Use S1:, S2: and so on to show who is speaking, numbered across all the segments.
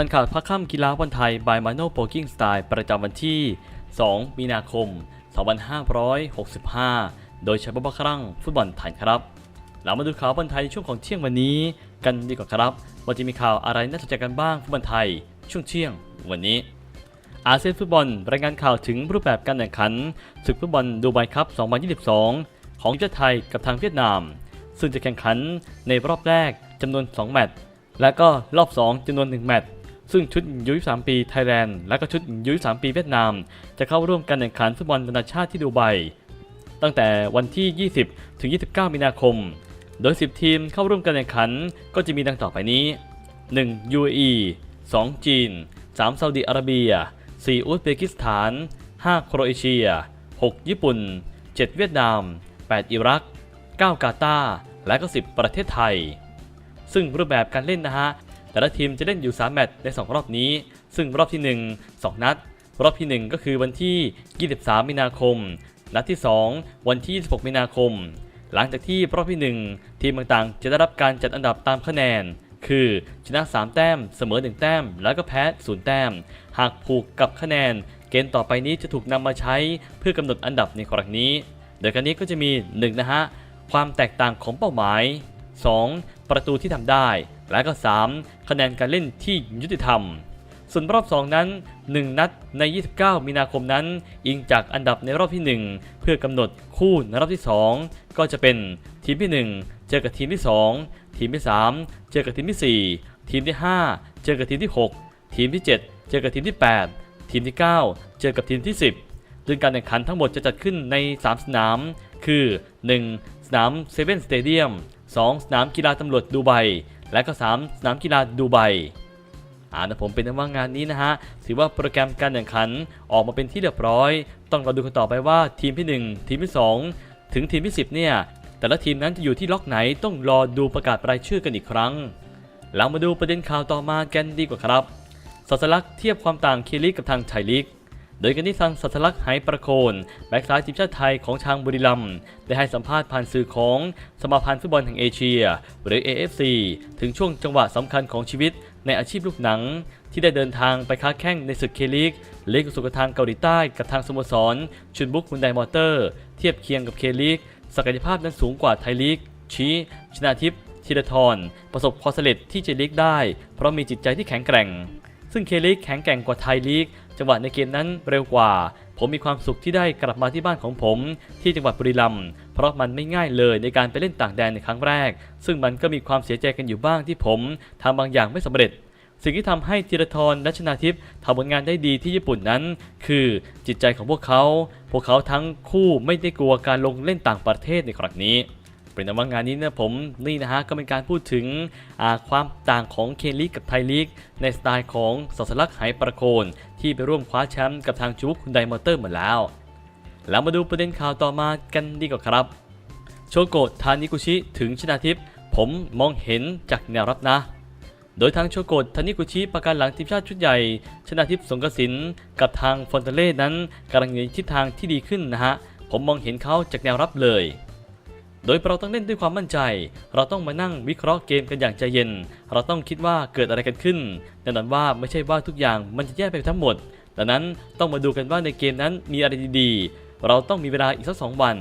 S1: ทันข่าวพักค่ำกีฬาวันไทย by Mano p o k i n g Style ประจำวันที่ 2 มีนาคม 2565 โดยใช้บัครั่งฟุตบอลไทยครับ เรามาดูข่าวบอลไทยในช่วงของเที่ยงวันนี้กันดีกว่าครับ ว่าจะมีข่าวอะไรน่าสนใจกันบ้างฟุตบอลไทย ช่วงเที่ยงวันนี้ อาเซียนฟุตบอลรายงานข่าวถึงรูปแบบการแข่งขันศึกฟุตบอลดูไบครับ2022 ของเจ้าไทยกับทางเวียดนาม ซึ่งจะแข่งขันในรอบแรกจำนวน 2 แมตช์และก็รอบ 2จำนวน 1 แมตช์ ซึ่งชุดยู23ปีไทยแลนด์และก็ชุดยู23ปีเวียดนาม จะเข้าร่วมการแข่งขันฟุตบอลนานาชาติที่ดูไบตั้งแต่วันที่ 20 ถึง 29 มีนาคม โดย 10 ทีมเข้าร่วมการแข่งขันก็จะมีดังต่อไปนี้ 1. UAE 2. จีน 3. ซาอุดิอาระเบีย 4. อุซเบกิสถาน 5. โครเอเชีย 6. ญี่ปุ่น 7. เวียดนาม 8. อิรัก 9. กาตาร์และก็ 10 ประเทศไทย ซึ่งรูปแบบการเล่นนะฮะ แต่ละทีมจะเล่นอยู่ 3 แมตช์ใน 2 รอบนี้ ซึ่งรอบที่ 1 2 นัด รอบที่ 1 ก็คือวันที่ 23 มีนาคม นัดที่ 2 วันที่ 26 มีนาคม หลังจากที่รอบที่ 1 ทีมต่างๆ จะได้รับการจัดอันดับตามคะแนน คือชนะ 3 แต้ม เสมอ 1 แต้ม แล้วก็แพ้ 0 แต้ม หากผูกกับคะแนน เกณฑ์ต่อไปนี้จะถูกนำมาใช้เพื่อกำหนดอันดับในครั้งนี้ โดยการนี้ก็จะมี 1 นะฮะ ความแตกต่างของเป้าหมาย 2. ประตูที่ทำได้ และก็ 3. คะแนนการเล่นที่ยุติธรรม ส่วนรอบ 2 นั้น 1 นัดใน 29 มีนาคมนั้น อิงจากอันดับในรอบที่ 1 เพื่อกำหนดคู่ในรอบที่ 2 ก็จะเป็นทีมที่ 1 เจอกับทีมที่ 2 ทีมที่ 3 เจอกับทีมที่ 4 ทีมที่ 5 เจอกับทีมที่ 6 ทีมที่ 7 เจอกับทีมที่ 8 ทีมที่ 9 เจอกับทีมที่ 10ซึ่งการแข่งขันทั้งหมดจะจัดขึ้นใน 3 สนาม คือ 1. สนามเซเว่นสเตเดียม 2. สนามกีฬาตำรวจดูไบและก็ 3 สนามกีฬาดูไบอ่านะผมเป็นว่างานนี้นะฮะ ถือว่าโปรแกรมการแข่งขันออกมาเป็นที่เรียบร้อย ต้องรอดูกันต่อไปว่าทีมที่ 1 ทีมที่ 2 ถึงทีมที่ 10 เนี่ย แต่ละทีมนั้นจะอยู่ที่ล็อกไหนต้องรอดูประกาศรายชื่อกันอีกครั้งเรามาดูประเด็นข่าวต่อมากันดีกว่าครับสัสลักเทียบความต่างเคลีกกับทางไทยลีก โดยกันที่ทางสัสลักษณ์ไหประโคนแบ็กซ้ายทีมชาติไทยของทางบุรีรัมย์ได้ให้สัมภาษณ์ผ่านสื่อของสมาพันธ์ฟุตบอลแห่งเอเชีย หรือ AFC ถึงช่วงจังหวะสำคัญของชีวิตในอาชีพลูกหนัง ที่ได้เดินทางไปค้าแข่งในศึกเคลีกเลีกสุขทางเกาหลีใต้กับทางสโมสร ชุนบุกฮุนไดมอเตอร์ เทียบเคียงกับเคลีกศักยภาพนั้นสูงกว่าไทยลีกชี้ชนาทิพย์ธีรทรประสบความสำเร็จที่จลีกได้ เพราะมีจิตใจที่แข็งแกร่ง ซึ่งเคลีกแข็งแกร่งกว่าไทยลีก จังหวะในเกมนั้นเร็วกว่า ผมมีความสุขที่ได้กลับมาที่บ้านของผม ที่จังหวัดบุรีรัมย์เพราะมันไม่ง่ายเลยในการไปเล่นต่างแดนในครั้งแรก ซึ่งมันก็มีความเสียใจกันอยู่บ้างที่ผมทำบางอย่างไม่สำเร็จสิ่งที่ทำให้ธีรทรและชนาทิพย์ทำผลงานได้ดีที่ญี่ปุ่นนั้น คือจิตใจของพวกเขา พวกเขาทั้งคู่ไม่ได้กลัวการลงเล่นต่างประเทศในครั้งนี้ เป็นว่างานนี้นะผมนี่นะฮะก็เป็นการพูดถึงความต่างของเคลีกกับไทยลีก ในสไตล์ของสัสลักไหประโคน ที่ไปร่วมคว้าแชมป์กับทางจูบุกคุณไดมอเตอร์หมดแล้ว แล้วมาดูประเด็นข่าวต่อมากันดีกว่าครับ โชโกะทานิกุชิถึงชนาทิพย์ผมมองเห็นจากแนวรับนะโดยทางโชโกะทานิกุชิประการหลังทีมชาติชุดใหญ่ ชนาทิพย์สงกสินกับทางฟอนเตเล่นั้นกำลังอยู่ในทิศทางที่ดีขึ้นนะฮะ ผมมองเห็นเขาจากแนวรับเลย โดยเราต้องเล่นด้วยความมั่นใจ เราต้องมานั่งวิเคราะห์เกมกันอย่างใจเย็น เราต้องคิดว่าเกิดอะไรกันขึ้นแน่นอนว่าไม่ใช่ว่าทุกอย่างมันจะแย่ไปทั้งหมด ดังนั้นต้องมาดูกันว่าในเกมนั้นมีอะไรดีๆ เราต้องมีเวลาอีกสักสองวัน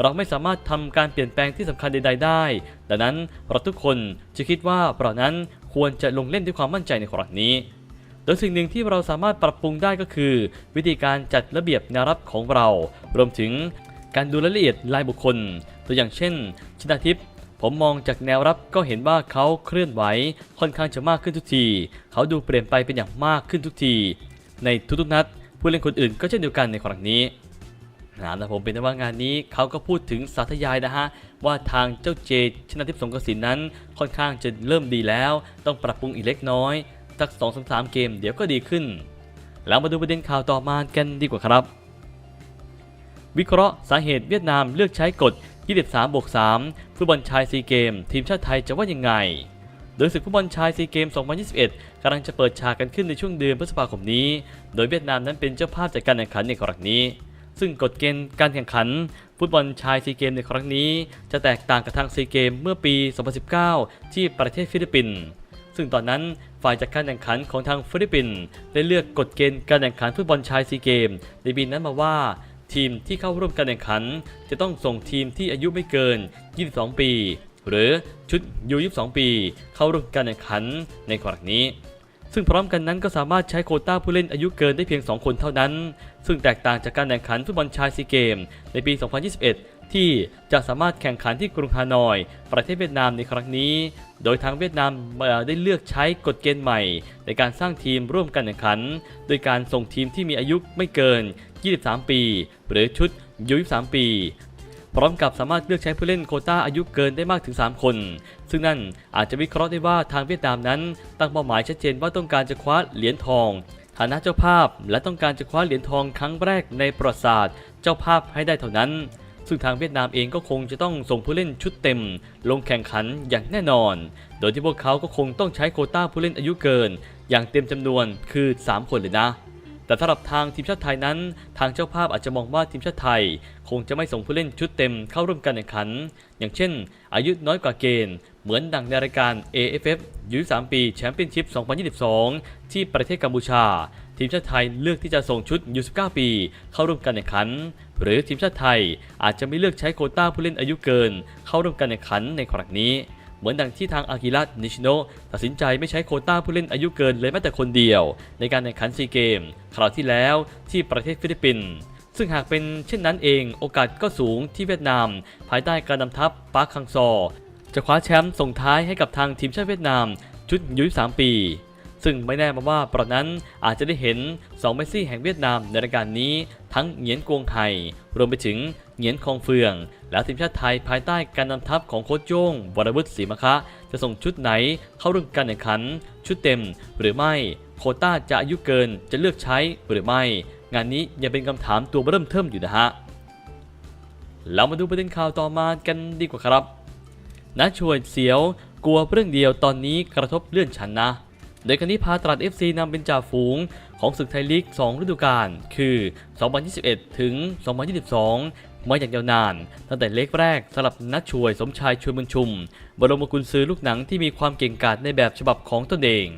S1: เราไม่สามารถทำการเปลี่ยนแปลงที่สำคัญใด ๆ ได้ ดังนั้นเราทุกคนจะคิดว่าเรานั้นควรจะลงเล่นด้วยความมั่นใจในครั้งนี้โดยสิ่งหนึ่งที่เราสามารถปรับปรุงได้ก็คือ วิธีการจัดระเบียบแนวรับของเรา รวมถึงการดูรายละเอียดรายบุคคล ตัวอย่างเช่น ชินาทิพย์ผมมองจากแนวรับก็เห็นว่าเขาเคลื่อนไหวค่อนข้างจะมากขึ้นทุกที เขาดูเปลี่ยนไปเป็นอย่างมากขึ้นทุกที ในทุกๆนัด ผู้เล่นคนอื่นก็เช่นเดียวกันในครั้งนี้นะผมเป็นว่างานนี้เขาก็พูดถึงสาธยายนะฮะ ว่าทางเจ้าเจชนาทิพย์สงกสินนั้น ค่อนข้างจะเริ่มดีแล้ว ต้องปรับปรุงอีกเล็กน้อย สัก2อสามเกมเดี๋ยวก็ดีขึ้น แล้วมาดูประเด็นข่าวต่อมากันดีกว่าครับ วิเคราะห์สาเหตุเวียดนามเลือกใช้กฎ 23บวก3ฟุตบอลชายซีเกม ทีมชาติไทยจะว่ายังไง โดยศึกฟุตบอลชายซีเกม 2021กำลังจะเปิดฉากกันขึ้นในช่วงเดือนพฤษภาคมนี้ โดยเวียดนามนั้นเป็นเจ้าภาพจัดการแข่งขันในครั้งนี้ ซึ่งกฎเกณฑ์การแข่งขัน ฟุตบอลชายซีเกมในครั้งนี้ จะแตกต่างกับทางซีเกมเมื่อปี 2019 ที่ประเทศฟิลิปปินส์ซึ่งตอนนั้นฝ่ายจัดการแข่งขันของทางฟิลิปปินส์ได้เลือกกฎเกณฑ์การแข่งขันฟุตบอลชายซีเกมในปีนั้นมาว่า ทีมที่เข้าร่วมการแข่งขัน จะต้องส่งทีมที่อายุไม่เกิน 22 ปี หรือชุดยู22 ปี เข้าร่วมการแข่งขันในครั้งนี้ ซึ่งพร้อมกันนั้นก็สามารถใช้โคต้าผู้เล่นอายุเกินได้เพียง 2 คนเท่านั้น ซึ่งแตกต่างจากการแข่งขันฟุตบอลชายซีเกม ในปี 2021 ที่จะสามารถแข่งขันที่กรุงฮานอย ประเทศเวียดนามในครั้งนี้ โดยทางเวียดนามได้เลือกใช้กฎเกณฑ์ใหม่ ในการสร้างทีมร่วมกันแข่งขัน โดยการส่งทีมที่มีอายุไม่เกิน 23 ปี หรือชุดยู23 ปี พร้อมกับสามารถเลือกใช้ผู้เล่นโคต้าอายุเกินได้มากถึง 3 คน ซึ่งนั่นอาจจะวิเคราะห์ได้ว่าทางเวียดนามนั้น ตั้งเป้าหมายชัดเจนว่าต้องการจะคว้าเหรียญทองฐานะเจ้าภาพและต้องการจะคว้าเหรียญทองครั้งแรกในประวัติศาสตร์ เจ้าภาพให้ได้เท่านั้น ซึ่งทางเวียดนามเองก็คงจะต้องส่งผู้เล่นชุดเต็ม ลงแข่งขันอย่างแน่นอน โดยที่พวกเขาก็คงต้องใช้โคต้าผู้เล่นอายุเกิน อย่างเต็มจำนวนคือ 3 คนเลยนะ แต่สำหรับทางทีมชาติไทยนั้น ทางเจ้าภาพอาจจะมองว่าทีมชาติไทย คงจะไม่ส่งผู้เล่นชุดเต็มเข้าร่วมการแข่งขัน อย่างเช่น อายุน้อยกว่าเกณฑ์ เหมือนดังในรายการ AFF ยู3ปีแชมเปี้ยนชิพ 2022 ที่ประเทศกัมพูชา ทีมชาติไทยเลือกที่จะส่งชุด U19 ปี เข้าร่วมการแข่งขัน หรือทีมชาติไทยอาจจะไม่เลือกใช้โคต้าผู้เล่นอายุเกิน เข้าร่วมการแข่งขันในครั้งนี้ เหมือนดังที่ทางอากิระนิชิโนะตัดสินใจไม่ใช้โคต้าผู้เล่นอายุเกินเลยแม้แต่คนเดียว ในการแข่งขันซีเกมคราวที่แล้วที่ประเทศฟิลิปปินส์ซึ่งหากเป็นเช่นนั้นเองโอกาสก็สูงที่เวียดนาม ภายใต้การนำทัพปาร์คคังซอ จะคว้าแชมป์ส่งท้ายให้กับทางทีมชาติเวียดนามชุดอายุ3ปี ซึ่งไม่แน่มาว่าปรนั้นอาจจะได้เห็น2เมสซี่แห่งเวียดนามในรายการนี้ ทั้งเหงียนกวงไห่รวมไปถึงเหงียนคองเฟือง และทีมชาติไทยภายใต้การนำทัพของโค้ชโจ้งวรวุฒิศรีมะคะ จะส่งชุดไหนเข้าร่วมการแข่งขัน ชุดเต็มหรือไม่ โคต้าจะอายุเกินจะเลือกใช้หรือไม่ งานนี้ยังเป็นคำถามตัวเริ่มเทิมอยู่นะฮะเรามาดูประเด็นข่าวต่อมากันดีกว่าครับนักชวนเสียวกลัวเรื่องเดียวตอนนี้กระทบเลื่อนชั้นนะ โดยกันนี้พาตราด FC นำเป็นจ่าฝูงของศึกไทยลีก 2 ฤดูกาล คือ 2021 ถึง 2022 มาอย่างยาวนาน ตั้งแต่เล็กแรกสำหรับนักช่วยสมชายชวยบุญชุม บรมกุลซื้อลูกหนังที่มีความเก่งกาจในแบบฉบับของตนเอง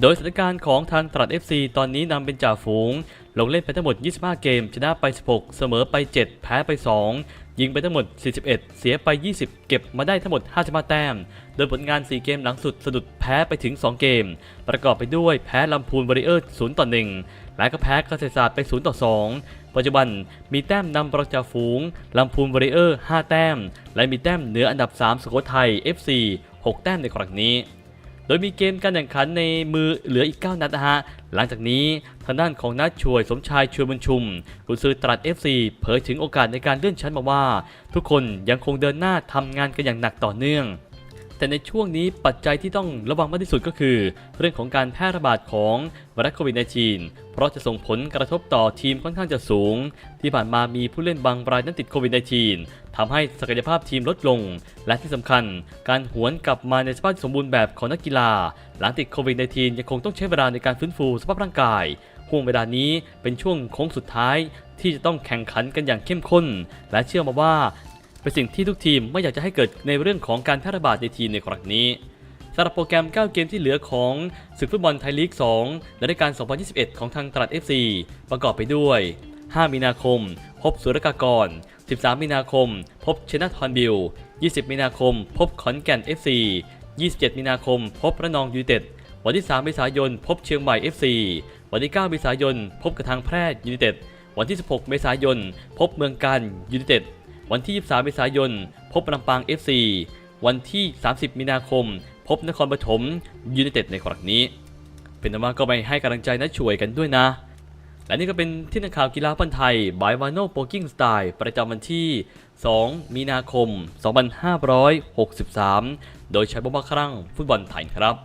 S1: โดยสถานการณ์ของทางตราด FC ตอนนี้นำเป็นจ่าฝูง ลงเล่นไปทั้งหมด 25 เกม ชนะไป 16 เสมอไป 7 แพ้ไป 2 ยิงไปทั้งหมด 41 เสียไป 20 เก็บมาได้ทั้งหมด 55 แต้ม โดยผลงาน 4 เกมหลังสุดสะดุดแพ้ไปถึง 2 เกม ประกอบไปด้วยแพ้ลำพูนบริเออร์0ต่อ 1 และก็แพ้เกษตรศาสตร์ไป 0 ต่อ 2 ปัจจุบันมีแต้มนำประจาฝูงลำพูนบริเออร์ 5 แต้ม และมีแต้มเหนืออันดับ 3สุโขทัย FC 6 แต้มในครั้งนี้ โดยมีเกมการแข่งขันในมือเหลืออีก 9 นัดนะฮะ หลังจากนี้ทางด้านของนัดช่วยสมชายช่วยบุญชุม กุนซือตรัส FC เผยถึงโอกาสในการเลื่อนชั้นมาว่า ทุกคนยังคงเดินหน้าทำงานกันอย่างหนักต่อเนื่อง แต่ในช่วงนี้ปัจจัยที่ต้องระวังมากที่สุดก็คือ เรื่องของการแพร่ระบาดของไวรัสโควิด -19 เพราะจะส่งผลกระทบต่อทีมค่อนข้างจะสูง ที่ผ่านมามีผู้เล่นบางรายนั้นติดโควิด -19 ทำให้ศักยภาพทีมลดลง และที่สำคัญ การหวนกลับมาในสภาพสมบูรณ์แบบของนักกีฬา หลังติดโควิด -19 ยังคงต้องใช้เวลาในการฟื้นฟูสภาพร่างกายห่วงเวลานี้เป็นช่วงโค้งสุดท้ายที่จะต้องแข่งขันกันอย่างเข้มข้น และเชื่อมาว่า เป็นสิ่งที่ทุกทีมไม่อยากจะให้เกิดในเรื่องของการแพร่ระบาดในทีมในครั้งนี้สำหรับโปรแกรม 9 เกมที่เหลือของศึกฟุตบอลไทยลีก 2 ในรายการ2021 ของทางตลาด FC ประกอบไปด้วย 5 มีนาคม พบสุรกากร 13 มีนาคม พบเชนะทอนบิล 20 มีนาคม พบขอนแก่น FC 27 มีนาคม พบระนองยูเต็ด วันที่ 3 เมษายน พบเชียงใหม่ FC วันที่ 9 เมษายน พบกระทางแพร่ยูไนเต็ด วันที่ 16 เมษายน พบเมืองการยูไนเต็ด วันที่ 23 เมษายน พบลำปาง FC วันที่ 30 มีนาคม พบนครปฐมยูไนเต็ดในครั้งนี้ เป็นต้นว่าก็ไปให้กำลังใจนัดช่วยกันด้วยนะ และนี่ก็เป็นที่นักข่าวกีฬาพันไทยบายวานโนโปกิ้งสไตล์ประจำวันที่ 2 มีนาคม 2563 โดยใช้บอมบ์ครั้งฟุตบอลไทยครับ